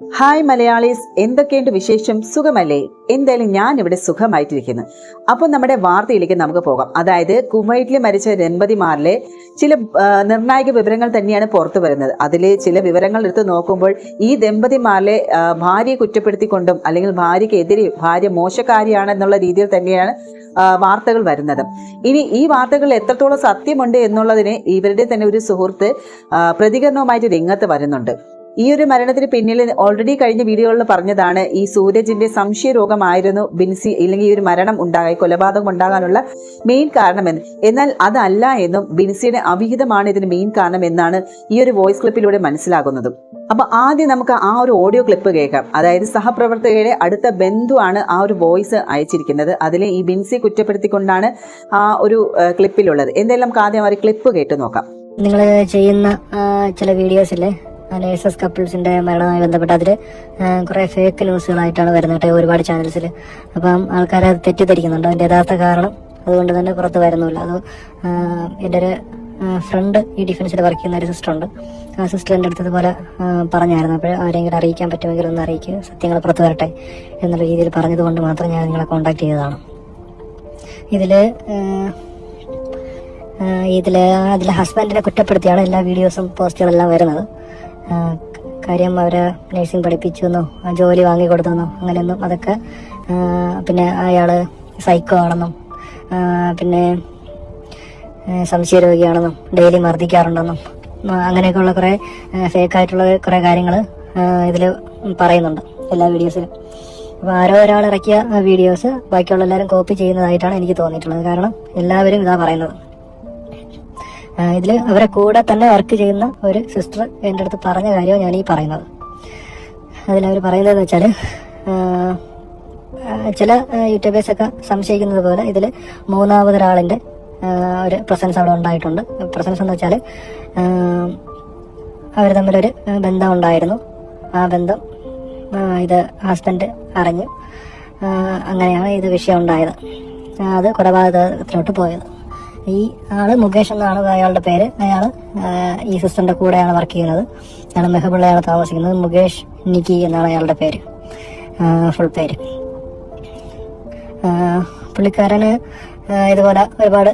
Hi Malayalees. എന്തൊക്കെയുണ്ട് വിശേഷം? സുഖമല്ലേ? എന്തായാലും ഞാൻ ഇവിടെ സുഖമായിട്ടിരിക്കുന്നു. അപ്പോൾ നമ്മുടെ വാർത്തയിലേക്ക് നമുക്ക് പോകാം. അതായത് കുവൈറ്റിൽ മരിച്ച ദമ്പതിമാരിലെ ചില നിർണായക വിവരങ്ങൾ തന്നെയാണ് പുറത്തു വരുന്നത്. അതിൽ ചില വിവരങ്ങൾ എടുത്ത് നോക്കുമ്പോൾ ഈ ദമ്പതിമാരിലെ ഭാര്യയെ കുറ്റപ്പെടുത്തിക്കൊണ്ടും അല്ലെങ്കിൽ ഭാര്യയ്ക്കെതിരെ ഭാര്യ മോശക്കാരിയാണെന്നുള്ള രീതിയിൽ തന്നെയാണ് വാർത്തകൾ വരുന്നത്. ഇനി ഈ വാർത്തകൾ എത്രത്തോളം സത്യമുണ്ട് എന്നുള്ളതിന് ഇവരുടെ തന്നെ ഒരു സുഹൃത്ത് പ്രതികരണവുമായിട്ട് രംഗത്ത് വരുന്നുണ്ട്. ഈ ഒരു മരണത്തിന് പിന്നിൽ ഓൾറെഡി കഴിഞ്ഞ വീഡിയോകളിൽ പറഞ്ഞതാണ് ഈ സൂരജിന്റെ സംശയ രോഗമായിരുന്നു ബിൻസി ഇല്ലെങ്കിൽ ഈ ഒരു മരണം ഉണ്ടായി കൊലപാതകം ഉണ്ടാകാനുള്ള മെയിൻ കാരണമെന്ന്. എന്നാൽ അതല്ല എന്നും ബിൻസിയുടെ അവിഹിതമാണ് ഇതിന് മെയിൻ കാരണം എന്നാണ് ഈ ഒരു വോയിസ് ക്ലിപ്പിലൂടെ മനസ്സിലാകുന്നത്. അപ്പൊ ആദ്യം നമുക്ക് ആ ഒരു ഓഡിയോ ക്ലിപ്പ് കേൾക്കാം. അതായത് സഹപ്രവർത്തകയുടെ അടുത്ത ബന്ധുവാണ് ആ ഒരു വോയിസ് അയച്ചിരിക്കുന്നത്. അതിലെ ഈ ബിൻസിയെ കുറ്റപ്പെടുത്തിക്കൊണ്ടാണ് ആ ഒരു ക്ലിപ്പിലുള്ളത് എന്തായാലും നമുക്ക് ആദ്യം ആ ഒരു ക്ലിപ്പ് കേട്ട് നോക്കാം. നിങ്ങൾ ചെയ്യുന്ന ചില വീഡിയോസില്ലേ നേഴ്സസ് കപ്പിൾസിന്റെ മരണവുമായി ബന്ധപ്പെട്ട് അതിൽ കുറേ ഫേക്ക് ന്യൂസുകളായിട്ടാണ് വരുന്നത് ഒരുപാട് ചാനൽസിൽ അപ്പം ആൾക്കാരെ അത് തെറ്റിദ്ധരിക്കുന്നുണ്ട്. അതിന്റെ യഥാർത്ഥ കാരണം അതുകൊണ്ട് തന്നെ പുറത്ത് വരുന്നില്ല. അത് എന്റെ ഒരു ഫ്രണ്ട് ഈ ഡിഫൻസിൽ വർക്ക് ചെയ്യുന്ന ഒരു സിസ്റ്റർ ഉണ്ട്. ആ സിസ്റ്റർ എന്റെ അടുത്ത് ഇതുപോലെ പറഞ്ഞായിരുന്നു. അപ്പോൾ ആരെങ്കിലും അറിയിക്കാൻ പറ്റുമെങ്കിൽ ഒന്ന് അറിയിക്കുക സത്യങ്ങൾ പുറത്ത് വരട്ടെ എന്നുള്ള രീതിയിൽ പറഞ്ഞതുകൊണ്ട് മാത്രം ഞാൻ നിങ്ങളെ കോൺടാക്ട് ചെയ്തതാണ്. ഇതിൽ ഇതിൽ അതിലെ ഹസ്ബൻഡിനെ കുറ്റപ്പെടുത്തിയാണ് എല്ലാ വീഡിയോസും പോസ്റ്റുകളെല്ലാം വരുന്നത്. കാര്യം അവരെ നഴ്സിംഗ് പഠിപ്പിച്ചു എന്നോ ആ ജോലി വാങ്ങി കൊടുത്തെന്നോ അങ്ങനെയൊന്നും അതൊക്കെ പിന്നെ അയാൾ സൈക്കോ ആണെന്നും പിന്നെ സംശയരോഗിയാണെന്നും ഡെയിലി മർദ്ദിക്കാറുണ്ടെന്നും അങ്ങനെയൊക്കെയുള്ള കുറെ ഫേക്കായിട്ടുള്ള കുറെ കാര്യങ്ങൾ ഇതിൽ പറയുന്നുണ്ട് എല്ലാ വീഡിയോസിലും അപ്പോൾ ആരോ ഒരാൾ ഇറക്കിയ വീഡിയോസ് ബാക്കിയുള്ള എല്ലാവരും കോപ്പി ചെയ്യുന്നതായിട്ടാണ് എനിക്ക് തോന്നിയിട്ടുള്ളത്. കാരണം എല്ലാവരും ഇതാ പറയുന്നത്. ഇതിൽ അവരെ കൂടെ തന്നെ വർക്ക് ചെയ്യുന്ന ഒരു സിസ്റ്റർ എന്റെ അടുത്ത് പറഞ്ഞ കാര്യമാണ് ഞാൻ ഈ പറയുന്നത് അതിലവർ പറയുന്നതെന്ന് വെച്ചാൽ ചില യൂട്യൂബേഴ്സ് ഒക്കെ സംശയിക്കുന്നത് പോലെ ഇതിൽ മൂന്നാമതൊരാളിന്റെ ഒരു പ്രസൻസ് അവിടെ ഉണ്ടായിട്ടുണ്ട്. പ്രസൻസ് എന്ന് വെച്ചാൽ അവർ തമ്മിലൊരു ബന്ധം ഉണ്ടായിരുന്നു. ആ ബന്ധം ഇത് ഹസ്ബൻഡ് അറിഞ്ഞു അങ്ങനെയാണ് ഇത് വിഷയം ഉണ്ടായത്. അത് കൊലപാതകത്തിലോട്ട് പോയത്. ഈ ആൾ മുകേഷ് എന്നാണ് അയാളുടെ പേര്. അയാൾ ഈ സിസ്റ്ററിന്റെ കൂടെയാണ് വർക്ക് ചെയ്യുന്നത്. അയാൾ മെഹബിള്ളയാണ് താമസിക്കുന്നത്. മുകേഷ് നിക്കി എന്നാണ് അയാളുടെ പേര്. ഫുൾ പേര്. പുള്ളിക്കാരന് ഇതുപോലെ ഒരുപാട്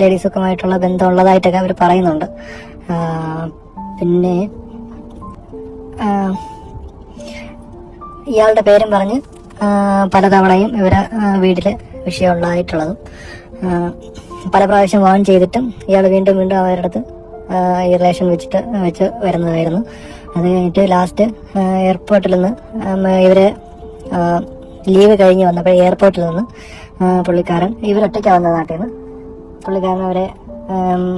ലേഡീസൊക്കെയുമായിട്ടുള്ള ബന്ധമുള്ളതായിട്ടൊക്കെ അവർ പറയുന്നുണ്ട്. പിന്നെ ഇയാളുടെ പേരും പറഞ്ഞ് പലതവണയും ഇവരെ വീട്ടിൽ വിഷയമുള്ളതായിട്ടുള്ളതും. പല പ്രാവശ്യം വാൺ ചെയ്തിട്ടും ഇയാൾ വീണ്ടും വീണ്ടും അവരുടെ അടുത്ത് ഈ റിലേഷൻ വെച്ചിട്ട് വെച്ച് വരുന്നതായിരുന്നു. അത് കഴിഞ്ഞിട്ട് ലാസ്റ്റ് എയർപോർട്ടിൽ നിന്ന് ഇവരെ ലീവ് കഴിഞ്ഞ് വന്നപ്പോൾ എയർപോർട്ടിൽ നിന്ന് പുള്ളിക്കാരൻ ഇവരൊറ്റയ്ക്ക് വന്ന നാട്ടിൽ നിന്ന്. പുള്ളിക്കാരൻ അവരെ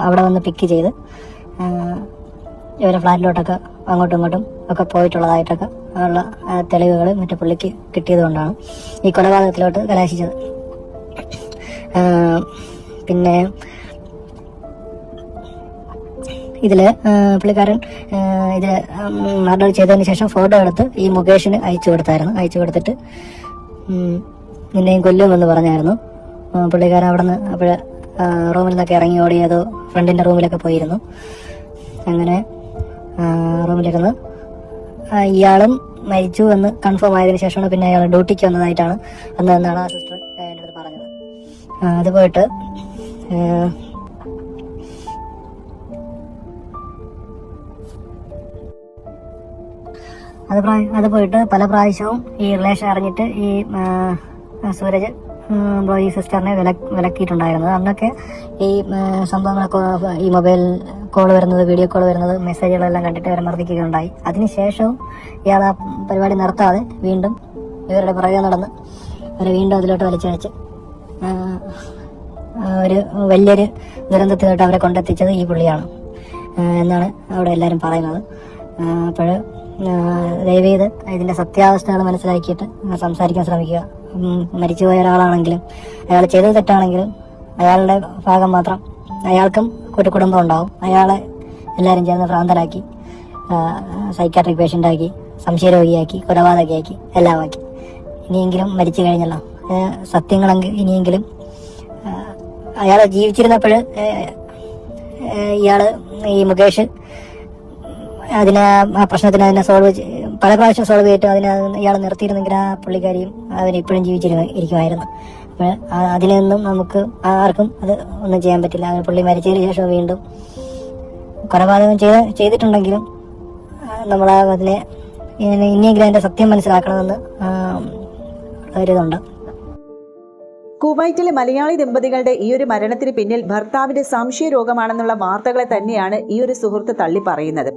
അവിടെ വന്ന് പിക്ക് ചെയ്ത് ഇവരെ ഫ്ലാറ്റിലോട്ടൊക്കെ അങ്ങോട്ടും ഇങ്ങോട്ടും ഒക്കെ പോയിട്ടുള്ളതായിട്ടൊക്കെ ഉള്ള തെളിവുകൾ മറ്റു പുള്ളിക്ക് കിട്ടിയത് കൊണ്ടാണ് ഈ കൊലപാതകത്തിലോട്ട് കലാശിച്ചത്. പിന്നെ ഇതിൽ പുള്ളിക്കാരൻ ഇത് മർഡർ ചെയ്തതിന് ശേഷം ഫോട്ടോ എടുത്ത് ഈ മുകേഷിന് അയച്ചു കൊടുത്തായിരുന്നു. അയച്ചു കൊടുത്തിട്ട് നിന്നെയും കൊല്ലുമെന്ന് പറഞ്ഞായിരുന്നു. പുള്ളിക്കാരൻ അവിടെ നിന്ന് അപ്പോൾ റൂമിൽ നിന്നൊക്കെ ഇറങ്ങി ഓടി അതോ ഫ്രണ്ടിന്റെ റൂമിലൊക്കെ പോയിരുന്നു. അങ്ങനെ റൂമിലിരുന്ന് ഇയാളും മരിച്ചു എന്ന് കൺഫേം ആയതിനു ശേഷമാണ് പിന്നെ അയാൾ ഡ്യൂട്ടിക്ക് വന്നതായിട്ടാണ് അന്ന് എന്നാണ് ആ സിസ്റ്റർ എന്റെ അടുത്ത് പറഞ്ഞത്. അത് പോയിട്ട് അത് അത് പോയിട്ട് പല പ്രാവശ്യവും ഈ റിലേഷൻ അറിഞ്ഞിട്ട് ഈ സൂരജ് ഈ സിസ്റ്ററിനെ വില വിലക്കിയിട്ടുണ്ടായിരുന്നത്. അന്നൊക്കെ ഈ സംഭവങ്ങളൊക്കെ ഈ മൊബൈൽ കോൾ വരുന്നത് വീഡിയോ കോൾ വരുന്നത് മെസ്സേജുകളെല്ലാം കണ്ടിട്ട് ഇവരെ മർദ്ദിക്കുകയുണ്ടായി. അതിനുശേഷവും ഇയാൾ ആ പരിപാടി നിർത്താതെ വീണ്ടും ഇവരുടെ പുറകെ നടന്ന് അവരെ വീണ്ടും അതിലോട്ട് വലിച്ചയച്ച് ഒരു വലിയൊരു ദുരന്തത്തിലോട്ട് അവരെ കൊണ്ടെത്തിച്ചത് ഈ പുള്ളിയാണ്. എന്നാണ് അവിടെ എല്ലാവരും പറയുന്നത്. അപ്പോൾ ദയവ് ഇതിന്റെ സത്യാവസ്ഥകൾ മനസ്സിലാക്കിയിട്ട് സംസാരിക്കാൻ ശ്രമിക്കുക. മരിച്ചുപോയ ഒരാളാണെങ്കിലും അയാൾ ചെയ്തത് തെറ്റാണെങ്കിലും അയാളുടെ ഭാഗം മാത്രം അയാൾക്കും ഒരു കുടുംബം ഉണ്ടാവും. അയാളെ എല്ലാവരും ചേർന്ന് ഭ്രാന്തനാക്കി സൈക്കാട്രിക് പേഷ്യന്റ് ആക്കി സംശയരോഗിയാക്കി കൊലപാതകയാക്കി എല്ലാമാക്കി. ഇനിയെങ്കിലും മരിച്ചു കഴിഞ്ഞല്ലോ. സത്യങ്ങളെങ്കിൽ ഇനിയെങ്കിലും അയാൾ ജീവിച്ചിരുന്നപ്പോൾ ഇയാൾ ഈ മുകേഷ് അതിനെ ആ പ്രശ്നത്തിന് അതിനെ സോൾവ് പല പ്രാവശ്യം സോൾവ് ചെയ്തിട്ട് അതിനെ ഇയാൾ നിർത്തിയിരുന്നെങ്കിൽ ആ പുള്ളിക്കാരിയും അവൻ ഇപ്പോഴും ജീവിച്ചിരുന്നു ഇരിക്കുമായിരുന്നു. അപ്പോൾ അതിനൊന്നും നമുക്ക് ആർക്കും അത് ഒന്നും ചെയ്യാൻ പറ്റില്ല. പുള്ളി മരിച്ചതിന് ശേഷം വീണ്ടും കൊലപാതകം ചെയ്ത് ചെയ്തിട്ടുണ്ടെങ്കിലും നമ്മൾ അതിനെ ഇനി- ഇനിയെങ്കിലും അതിന്റെ സത്യം മനസ്സിലാക്കണമെന്ന് ഒരിതുണ്ട്. കുവൈറ്റിലെ മലയാളി ദമ്പതികളുടെ ഈ ഒരു മരണത്തിന് പിന്നിൽ ഭർത്താവിന്റെ സംശയ രോഗമാണെന്നുള്ള വാർത്തകളെ തന്നെയാണ് ഈ ഒരു സുഹൃത്ത് തള്ളി പറയുന്നത്.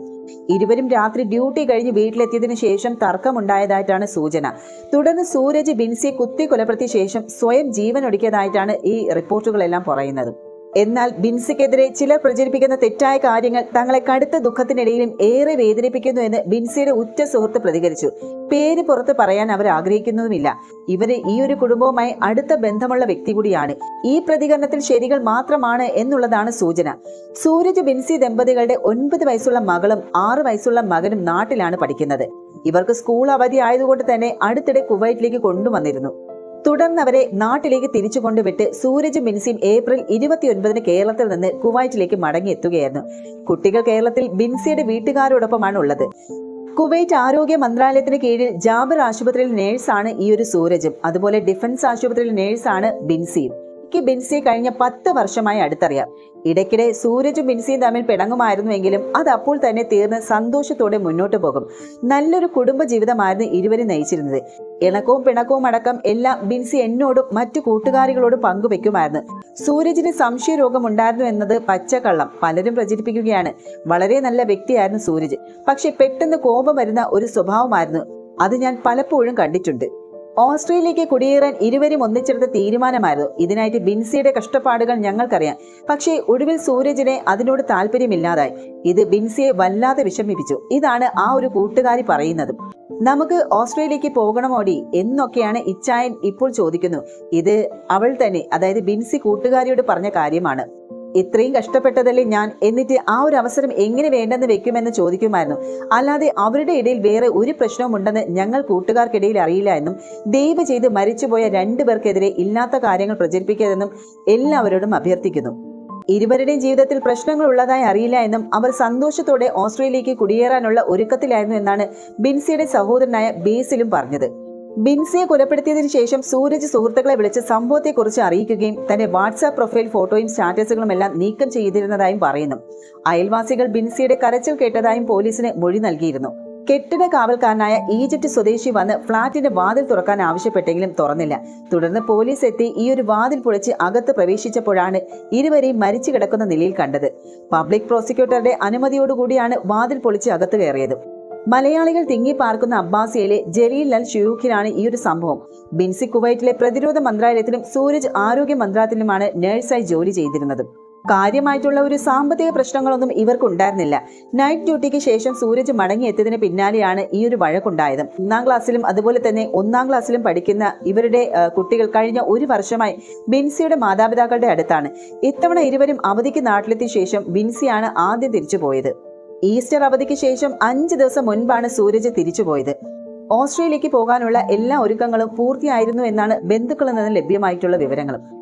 ഇരുവരും രാത്രി ഡ്യൂട്ടി കഴിഞ്ഞ് വീട്ടിലെത്തിയതിനു ശേഷം തർക്കമുണ്ടായതായിട്ടാണ് സൂചന. തുടർന്ന് സൂരജ് ബിൻസിയെ കുത്തി കൊലപ്പെടുത്തിയ ശേഷം സ്വയം ജീവൻ ഒടുക്കിയതായിട്ടാണ് ഈ റിപ്പോർട്ടുകളെല്ലാം പറയുന്നത്. എന്നാൽ ബിൻസിക്കെതിരെ ചിലർ പ്രചരിപ്പിക്കുന്ന തെറ്റായ കാര്യങ്ങൾ തങ്ങളെ കടുത്ത ദുഃഖത്തിനിടയിലും ഏറെ വേദനിപ്പിക്കുന്നു എന്ന് ബിൻസിയുടെ ഉറ്റ സുഹൃത്ത് പ്രതികരിച്ചു. പേര് പുറത്ത് പറയാൻ അവർ ആഗ്രഹിക്കുന്നതുമില്ല. ഇവർ ഈ ഒരു കുടുംബവുമായി അടുത്ത ബന്ധമുള്ള വ്യക്തി കൂടിയാണ്. ഈ പ്രതികരണത്തിൽ ശരികൾ മാത്രമാണ് എന്നുള്ളതാണ് സൂചന. സൂരജ് ബിൻസി ദമ്പതികളുടെ ഒൻപത് വയസ്സുള്ള മകളും ആറ് വയസ്സുള്ള മകനും നാട്ടിലാണ് പഠിക്കുന്നത്. ഇവർക്ക് സ്കൂൾ അവധി ആയതുകൊണ്ട് തന്നെ അടുത്തിടെ കുവൈറ്റിലേക്ക് കൊണ്ടുവന്നിരുന്നു. തുടർന്ന് അവരെ നാട്ടിലേക്ക് തിരിച്ചു കൊണ്ടുവിട്ട് സൂരജ് ബിൻസിയും ഏപ്രിൽ ഇരുപത്തിയൊൻപതിന് കേരളത്തിൽ നിന്ന് കുവൈറ്റിലേക്ക് മടങ്ങിയെത്തുകയായിരുന്നു. കുട്ടികൾ കേരളത്തിൽ ബിൻസിയുടെ വീട്ടുകാരോടൊപ്പമാണ് ഉള്ളത് കുവൈറ്റ് ആരോഗ്യ മന്ത്രാലയത്തിന് കീഴിൽ ജാബർ ആശുപത്രിയിൽ നേഴ്സാണ് ഈ ഒരു സൂരജും. അതുപോലെ ഡിഫൻസ് ആശുപത്രിയിൽ നേഴ്സാണ് ബിൻസിയും എനിക്ക് ബിൻസി കഴിഞ്ഞ പത്ത് വർഷമായി അടുത്തറിയാം. ഇടയ്ക്കിടെ സൂരജും ബിൻസിയും തമ്മിൽ പിണങ്ങുമായിരുന്നുവെങ്കിലും അത് അപ്പോൾ തന്നെ തീർന്ന് സന്തോഷത്തോടെ മുന്നോട്ട് പോകും. നല്ലൊരു കുടുംബ ജീവിതമായിരുന്നു ഇരുവരും നയിച്ചിരുന്നത്. ഇണക്കവും പിണക്കവും അടക്കം എല്ലാം ബിൻസി എന്നോടും മറ്റു കൂട്ടുകാരികളോടും പങ്കുവെക്കുമായിരുന്നു. സൂരജിന് സംശയരോഗം ഉണ്ടായിരുന്നു എന്നത് പച്ചക്കള്ളം പലരും പ്രചരിപ്പിക്കുകയാണ്. വളരെ നല്ല വ്യക്തിയായിരുന്നു സൂരജ്. പക്ഷെ പെട്ടെന്ന് കോപം വരുന്ന ഒരു സ്വഭാവമായിരുന്നു. അത് ഞാൻ പലപ്പോഴും കണ്ടിട്ടുണ്ട്. ഓസ്ട്രേലിയക്ക് കുടിയേറാൻ ഇരുവരും ഒന്നിച്ചെടുത്ത തീരുമാനമായിരുന്നു. ഇതിനായിട്ട് ബിൻസിയുടെ കഷ്ടപ്പാടുകൾ ഞങ്ങൾക്കറിയാം. പക്ഷേ ഒടുവിൽ സൂരജിനെ അതിനോട് താല്പര്യമില്ലാതായി ഇത് ബിൻസിയെ വല്ലാതെ വിഷമിപ്പിച്ചു. ഇതാണ് ആ ഒരു കൂട്ടുകാരി പറയുന്നത്. നമുക്ക് ഓസ്ട്രേലിയക്ക് പോകണമോടി എന്നൊക്കെയാണ് ഇച്ചായൻ ഇപ്പോൾ ചോദിക്കുന്നു. ഇത് അവൾ തന്നെ അതായത് ബിൻസി കൂട്ടുകാരിയോട് പറഞ്ഞ കാര്യമാണ്. ഇത്രയും കഷ്ടപ്പെട്ടതല്ലേ ഞാൻ? എന്നിട്ട് ആ ഒരു അവസരം എങ്ങനെ വേണ്ടെന്ന് വെക്കുമെന്ന് ചോദിക്കുമായിരുന്നു. അല്ലാതെ അവരുടെ ഇടയിൽ വേറെ ഒരു പ്രശ്നവും ഉണ്ടെന്ന് ഞങ്ങൾ കൂട്ടുകാർക്കിടയിൽ അറിയില്ല എന്നും ദയവ് ചെയ്ത് മരിച്ചുപോയ രണ്ടു പേർക്കെതിരെ ഇല്ലാത്ത കാര്യങ്ങൾ പ്രചരിപ്പിക്കരുതെന്നും എല്ലാവരോടും അഭ്യർത്ഥിക്കുന്നു. ഇരുവരുടെയും ജീവിതത്തിൽ പ്രശ്നങ്ങൾ ഉള്ളതായി അറിയില്ല എന്നും അവർ സന്തോഷത്തോടെ ഓസ്ട്രേലിയക്ക് കുടിയേറാനുള്ള ഒരുക്കത്തിലായിരുന്നു എന്നാണ് ബിൻസിയുടെ സഹോദരനായ ബേസിലും പറഞ്ഞത്. ബിൻസിയെ കൊലപ്പെടുത്തിയതിന് ശേഷം സൂരജ് സുഹൃത്തുക്കളെ വിളിച്ച് സംഭവത്തെക്കുറിച്ച് അറിയിക്കുകയും തന്റെ വാട്സാപ്പ് പ്രൊഫൈൽ ഫോട്ടോയും സ്റ്റാറ്റസുകളും എല്ലാം നീക്കം ചെയ്തിരുന്നതായും പറയുന്നു. അയൽവാസികൾ ബിൻസിയുടെ കരച്ചിൽ കേട്ടതായും പോലീസിന് മൊഴി നൽകിയിരുന്നു. കെട്ടിട കാവൽക്കാരനായ ഈജിപ്റ്റ് സ്വദേശി വന്ന് ഫ്ളാറ്റിന്റെ വാതിൽ തുറക്കാൻ ആവശ്യപ്പെട്ടെങ്കിലും തുറന്നില്ല. തുടർന്ന് പോലീസ് എത്തി ഈ ഒരു വാതിൽ പൊളിച്ച് അകത്ത് പ്രവേശിച്ചപ്പോഴാണ് ഇരുവരെയും മരിച്ചു കിടക്കുന്ന നിലയിൽ കണ്ടത്. പബ്ലിക് പ്രോസിക്യൂട്ടറുടെ അനുമതിയോടുകൂടിയാണ് വാതിൽ പൊളിച്ച് അകത്ത് കയറിയത്. മലയാളികൾ തിങ്ങി പാർക്കുന്ന അബ്ബാസിയയിലെ ജലീൽ ലൽ ഷുയൂഖിലാണ് ഈ ഒരു സംഭവം. ബിൻസി കുവൈറ്റിലെ പ്രതിരോധ മന്ത്രാലയത്തിലും സൂരജ് ആരോഗ്യ മന്ത്രാലയത്തിലുമാണ് നഴ്സായി ജോലി ചെയ്തിരുന്നത്. കാര്യമായിട്ടുള്ള ഒരു സാമ്പത്തിക പ്രശ്നങ്ങളൊന്നും ഇവർക്കുണ്ടായിരുന്നില്ല. നൈറ്റ് ഡ്യൂട്ടിക്ക് ശേഷം സൂരജ് മടങ്ങിയെത്തിയതിന് പിന്നാലെയാണ് ഈ ഒരു വഴക്കുണ്ടായത്. ഒന്നാം ക്ലാസ്സിലും അതുപോലെ തന്നെ ഒന്നാം ക്ലാസ്സിലും പഠിക്കുന്ന ഇവരുടെ കുട്ടികൾ കഴിഞ്ഞ ഒരു വർഷമായി ബിൻസിയുടെ മാതാപിതാക്കളുടെ അടുത്താണ്. ഇത്തവണ ഇരുവരും അവധിക്ക് നാട്ടിലെത്തിയ ശേഷം ബിൻസിയാണ് ആദ്യം തിരിച്ചുപോയത്. ഈസ്റ്റർ അവധിക്ക് ശേഷം അഞ്ച് ദിവസം മുൻപാണ് സൂരജ് തിരിച്ചുപോയത് ഓസ്ട്രേലിയക്ക് പോകാനുള്ള എല്ലാ ഒരുക്കങ്ങളും പൂർത്തിയായിരുന്നു എന്നാണ് ബന്ധുക്കളിൽ നിന്ന് ലഭ്യമായിട്ടുള്ള വിവരങ്ങളും.